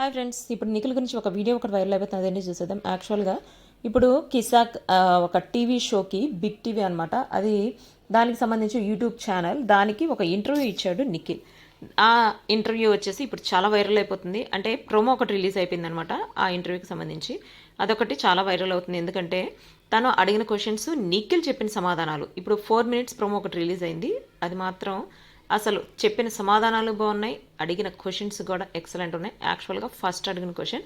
Hi friends ఇప్పుడు నిఖిల్ గురించి ఒక వీడియో ఒకటి వైరల్ అయిపోతుంది అదేంటి చూసేద్దాం. యాక్చువల్గా ఇప్పుడు కిసాక్ ఒక టీవీ షోకి బిగ్ టీవీ అనమాట అది దానికి సంబంధించి యూట్యూబ్ ఛానల్. దానికి ఒక ఇంటర్వ్యూ ఇచ్చాడు నిఖిల్. ఆ ఇంటర్వ్యూ వచ్చేసి ఇప్పుడు చాలా వైరల్ అయిపోతుంది. అంటే ప్రోమో ఒకటి రిలీజ్ అయిపోయింది అనమాట ఆ ఇంటర్వ్యూకి సంబంధించి. అదొకటి చాలా వైరల్ అవుతుంది. ఎందుకంటే తను అడిగిన క్వశ్చన్స్ నిఖిల్ చెప్పిన సమాధానాలు. ఇప్పుడు ఫోర్ మినిట్స్ ప్రోమో ఒకటి రిలీజ్ అయింది. అది మాత్రం అసలు చెప్పిన సమాధానాలు బాగున్నాయి. అడిగిన క్వశ్చన్స్ కూడా ఎక్సలెంట్ ఉన్నాయి. యాక్చువల్గా ఫస్ట్ అడిగిన క్వశ్చన్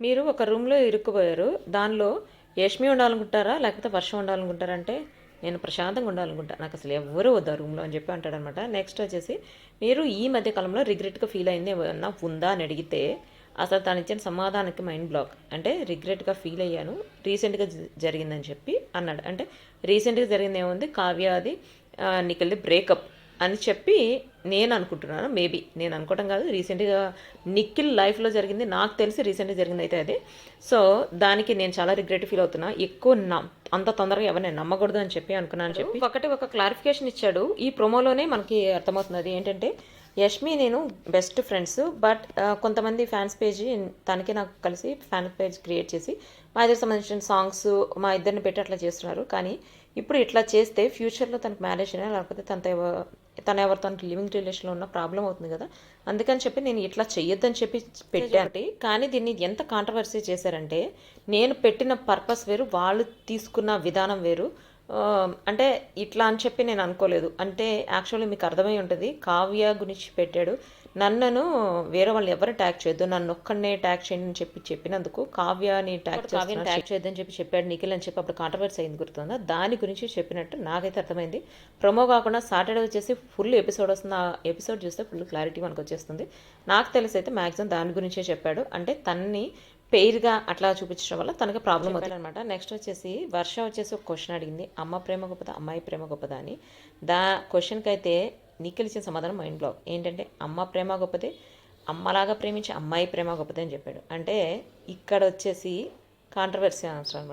మీరు ఒక రూమ్లో ఇరుక్కుపోయారు. దానిలో యష్మి ఉండాలనుకుంటారా? లేకపోతే వర్షం ఉండాలనుకుంటారా? అంటే నేను ప్రశాంతంగా ఉండాలనుకుంటా. నాకు అసలు ఎవ్వరూ వద్దు ఆ రూమ్లో అని చెప్పి అంటాడనమాట. నెక్స్ట్ వచ్చేసి మీరు ఈ మధ్య కాలంలో రిగ్రెట్గా ఫీల్ అయింది ఏమన్నా ఉందా అని అడిగితే అసలు తను ఇచ్చిన సమాధానానికి మైండ్ బ్లాక్ అంటే రిగ్రెట్గా ఫీల్ అయ్యాను. రీసెంట్గా జ- జరిగిందని చెప్పి అన్నాడు. అంటే రీసెంట్గా జరిగింది ఏముంది? కావ్య అది బ్రేకప్ అని చెప్పి నేను అనుకుంటున్నాను. మేబీ నేను అనుకోవడం కాదు. రీసెంట్గా నిఖిల్ లైఫ్లో జరిగింది. నాకు తెలిసి రీసెంట్గా జరిగింది అయితే అది. సో దానికి నేను చాలా రిగ్రెట్ ఫీల్ అవుతున్నా. ఎక్కువ నమ్- అంత తొందరగా ఎవరిని నమ్మకూడదు అని చెప్పి అనుకున్నాను అని చెప్పి. ఒకటి ఒక క్లారిఫికేషన్ ఇచ్చాడు. ఈ ప్రోమోలోనే మనకి అర్థమవుతుంది ఏంటంటే యష్మి నేను బెస్ట్ ఫ్రెండ్స్ బట్ కొంతమంది ఫ్యాన్స్ పేజ్ తనకి నాకు కలిసి ఫ్యాన్ పేజ్ క్రియేట్ చేసి మా ఇద్దరికి సంబంధించిన సాంగ్స్ మా ఇద్దరిని పెట్టి అట్లా చేస్తున్నారు. కానీ ఇప్పుడు ఇట్లా చేస్తే ఫ్యూచర్లో తనకు మ్యారేజ్ అయినా లేకపోతే తనతో తన ఎవరితో లివింగ్ రిలేషన్లో ఉన్న ప్రాబ్లం అవుతుంది కదా. అందుకని చెప్పి నేను ఇట్లా చెయ్యొద్దని చెప్పి పెట్టాను కానీ దీన్ని ఎంత కాంట్రవర్సీ చేశారంటే నేను పెట్టిన పర్పస్ వేరు వాళ్ళు తీసుకున్న విధానం వేరు అంటే ఇట్లా అని చెప్పి నేను అనుకోలేదు. అంటే యాక్చువల్లీ మీకు అర్థమై ఉంటుంది కావ్య గురించి పెట్టాడు. నన్నను వేరే వాళ్ళు ఎవరు ట్యాగ్ చేయొద్దు నన్ను ఒక్కడనే ట్యాగ్ చేయండి అని చెప్పి చెప్పినందుకు కావ్యని ట్యాగ్ కావ్యని ట్యాగ్ చేయొద్దని చెప్పి చెప్పాడు నిఖిల్ అని చెప్పి అప్పుడు కాంట్రవర్సీ అయింది గుర్తుందా? దాని గురించి చెప్పినట్టు నాకైతే అర్థమైంది. ప్రొమో కాకుండా సాటర్డే వచ్చేసి ఫుల్ ఎపిసోడ్ వస్తుంది. ఆ ఎపిసోడ్ చూస్తే ఫుల్ క్లారిటీ మనకు వచ్చేస్తుంది. నాకు తెలిసి అయితే మ్యాక్సిమం దాని గురించే చెప్పాడు. అంటే తన్ని పెయిర్గా అట్లా చూపించడం వల్ల తనకి ప్రాబ్లం అవుతుంది. అనమాట నెక్స్ట్ వచ్చేసి వర్ష వచ్చేసి ఒక క్వశ్చన్ అడిగింది. అమ్మ ప్రేమ గొప్పదా అమ్మాయి ప్రేమ గొప్పదా అని. దా క్వశ్చన్కి అయితే నీకు ఇచ్చిన సమాధానం మైండ్ బ్లాక్ ఏంటంటే అమ్మ ప్రేమ గొప్పదే అమ్మలాగా ప్రేమించి అమ్మాయి ప్రేమ గొప్పదే అని చెప్పాడు. అంటే ఇక్కడ వచ్చేసి కాంట్రవర్సీ ఆన్సర్ అనమాట